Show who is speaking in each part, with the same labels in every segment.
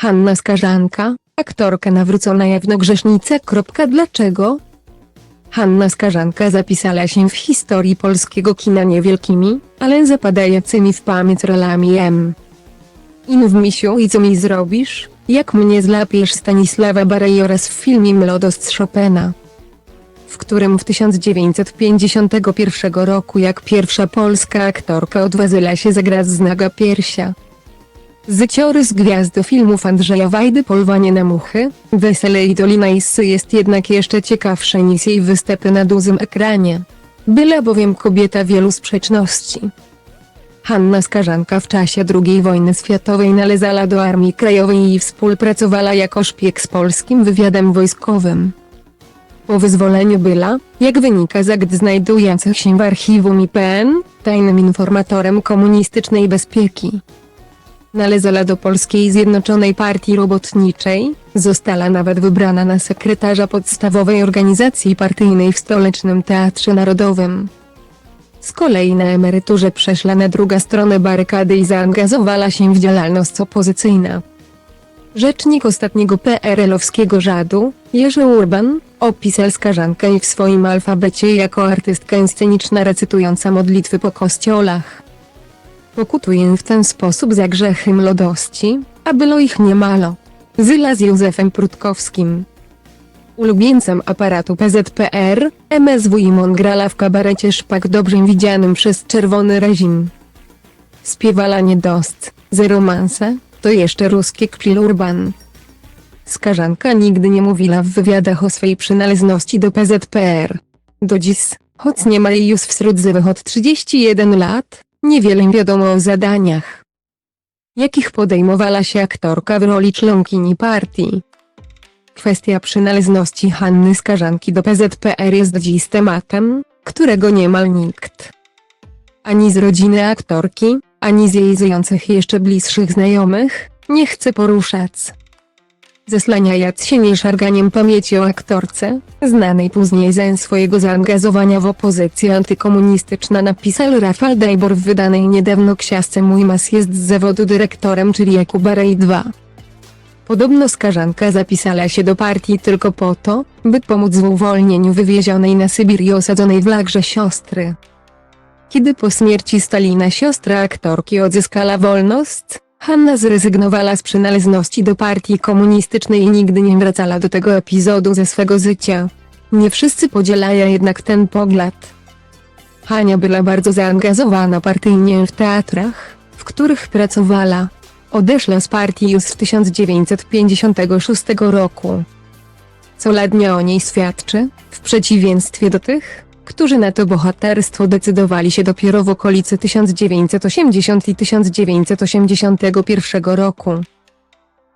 Speaker 1: Hanna Skarzanka, aktorka nawrócona jawnogrzesznica. Dlaczego? Hanna Skarzanka zapisała się w historii polskiego kina niewielkimi, ale zapadającymi w pamięć rolami M. In w misiu i co mi zrobisz? Jak mnie zlapiesz Stanisława Barei oraz w filmie Młodość Chopina w którym w 1951 roku jak pierwsza polska aktorka odważyła się zagrać znaga piersia. Zyciory z gwiazdy filmów Andrzeja Wajdy Polwanie na muchy, Wesele i Dolina Issy jest jednak jeszcze ciekawsze niż jej występy na dużym ekranie. Była bowiem kobieta wielu sprzeczności. Hanna Skarzanka w czasie II wojny światowej należała do Armii Krajowej i współpracowała jako szpieg z polskim wywiadem wojskowym. Po wyzwoleniu była, jak wynika z akt znajdujących się w archiwum IPN, tajnym informatorem komunistycznej bezpieki. Należała do Polskiej Zjednoczonej Partii Robotniczej, została nawet wybrana na sekretarza podstawowej organizacji partyjnej w Stołecznym Teatrze Narodowym. Z kolei na emeryturze przeszła na drugą stronę barykady i zaangażowała się w działalność opozycyjną. Rzecznik ostatniego PRL-owskiego rządu, Jerzy Urban, opisał Skarzankę w swoim alfabecie jako artystkę sceniczna recytująca modlitwy po kościołach. Pokutuję w ten sposób za grzechy młodości, a było ich niemalo. Zyla z Józefem Prutkowskim. Ulubieńcem aparatu PZPR, MSWiMon grała w kabarecie Szpak dobrze widzianym przez czerwony reżim. Śpiewala niedost, ze romanse, to jeszcze ruski kpil urban. Nigdy nie mówiła w wywiadach o swej przynależności do PZPR. Do dziś, choć nie ma jej już wśród żywych od 31 lat, niewiele wiadomo o zadaniach. Jakich podejmowała się aktorka w roli członkini partii. Kwestia przynależności Hanny Skarzanki do PZPR jest dziś tematem, którego niemal nikt. Ani z rodziny aktorki, ani z jej żyjących jeszcze bliższych znajomych, nie chce poruszać. Zeslaniając się nieszarganiem pamięci o aktorce, znanej później ze swojego zaangażowania w opozycję antykomunistyczną napisał Rafał Dajbor w wydanej niedawno książce Mój mas jest z zawodu dyrektorem czyli Jakuba Rej 2. Podobno skażanka zapisała się do partii tylko po to, by pomóc w uwolnieniu wywiezionej na Sybir osadzonej w lagrze siostry. Kiedy po śmierci Stalina siostra aktorki odzyskała wolność, Hanna zrezygnowała z przynależności do partii komunistycznej i nigdy nie wracała do tego epizodu ze swego życia. Nie wszyscy podzielają jednak ten pogląd. Hania była bardzo zaangażowana partyjnie w teatrach, w których pracowała. Odeszła z partii już w 1956 roku. Co ładnie o niej świadczy, w przeciwieństwie do tych, którzy na to bohaterstwo decydowali się dopiero w okolicy 1980 i 1981 roku.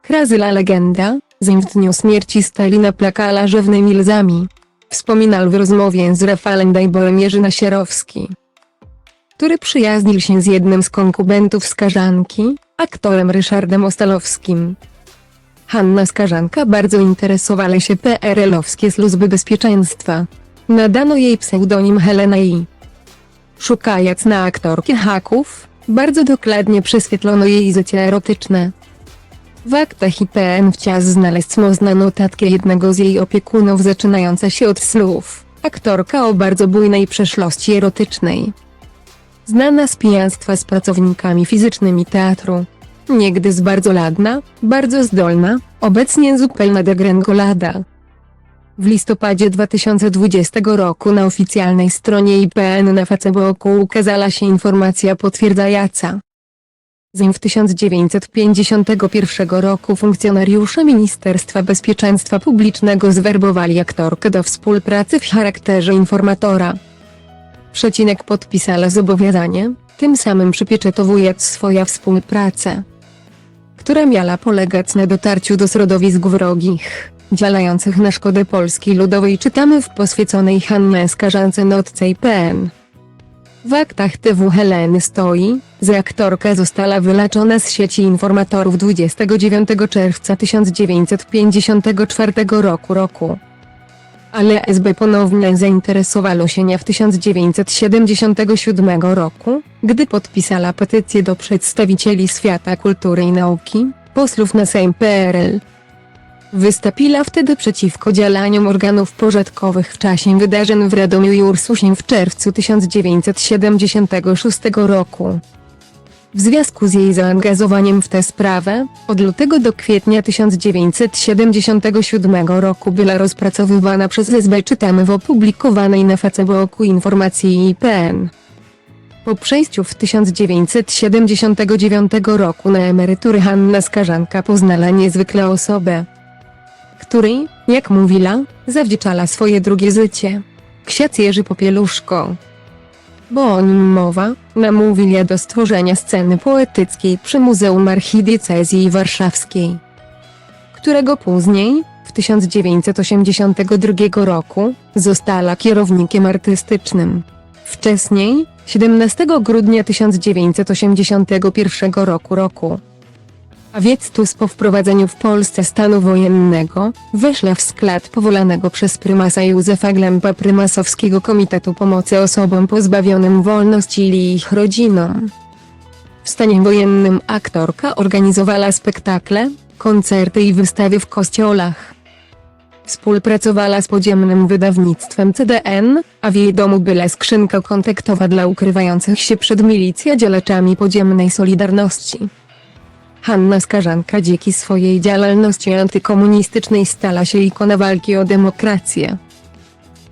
Speaker 1: Krazyla legenda, zanim w dniu śmierci Stalina plakała rzewnymi łzami. Wspominał w rozmowie z Rafałem Dajborem Jerzy Nasierowski, który przyjaźnił się z jednym z konkubentów Skarzanki, aktorem Ryszardem Ostalowskim. Hanna Skarzanka bardzo interesowała się PRL-owskie służby bezpieczeństwa. Nadano jej pseudonim Helena i szukając na aktorkę haków, bardzo dokładnie prześwietlono jej życie erotyczne. W aktach IPN wciąż znaleźć można notatkę jednego z jej opiekunów zaczynająca się od słów. Aktorka o bardzo bujnej przeszłości erotycznej. Znana z pijaństwa z pracownikami fizycznymi teatru. Niegdyś bardzo ladna, bardzo zdolna, obecnie zupełna degrengolada. W listopadzie 2020 roku na oficjalnej stronie IPN na Facebooku ukazała się informacja potwierdzająca. Zanim w 1951 roku funkcjonariusze Ministerstwa Bezpieczeństwa Publicznego zwerbowali aktorkę do współpracy w charakterze informatora. Przecinek podpisała zobowiązanie, tym samym przypieczętowując swoją współpracę, która miała polegać na dotarciu do środowisk wrogich działających na szkodę Polski Ludowej czytamy w poswięconej Hannę Skarzance notce IPN. W aktach TW Heleny stoi, że aktorka została wyleczona z sieci informatorów 29 czerwca 1954 roku roku. Ale SB ponownie zainteresowało się nią w 1977 roku, gdy podpisała petycję do przedstawicieli świata kultury i nauki, posłów na Sejm PRL. Wystąpiła wtedy przeciwko działaniom organów porządkowych w czasie wydarzeń w Radomiu i Ursusie w czerwcu 1976 roku. W związku z jej zaangażowaniem w tę sprawę, od lutego do kwietnia 1977 roku była rozpracowywana przez SB czytamy w opublikowanej na Facebooku informacji IPN. Po przejściu w 1979 roku na emeryturę Hanna Skarzanka poznała niezwykle osobę, której, jak mówiła, zawdzięczała swoje drugie życie. Ksiądz Jerzy Popieluszko. Bo o nim mowa, namówili do stworzenia sceny poetyckiej przy Muzeum Archidiecezji Warszawskiej, którego później, w 1982 roku, została kierownikiem artystycznym. Wcześniej, 17 grudnia 1981 roku roku. A więc tuż po wprowadzeniu w Polsce stanu wojennego, weszła w skład powolanego przez prymasa Józefa Glempa Prymasowskiego Komitetu Pomocy Osobom Pozbawionym Wolności i ich rodzinom. W stanie wojennym aktorka organizowała spektakle, koncerty i wystawy w kościołach. Współpracowała z podziemnym wydawnictwem CDN, a w jej domu była skrzynka kontaktowa dla ukrywających się przed milicją działaczami podziemnej Solidarności. Hanna Skarzanka dzięki swojej działalności antykomunistycznej stała się ikoną walki o demokrację.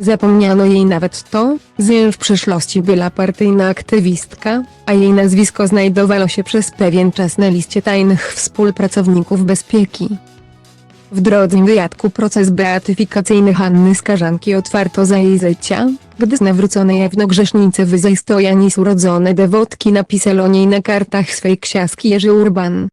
Speaker 1: Zapomniano jej nawet to, że w przeszłości była partyjna aktywistka, a jej nazwisko znajdowało się przez pewien czas na liście tajnych współpracowników bezpieki. W drodze wyjadku proces beatyfikacyjny Hanny Skarzanki otwarto za jej życia, gdy z nawróconej jawnogrzesznicy wyzaj stojanis urodzone dewotki napisał o niej na kartach swej ksiaski Jerzy Urban.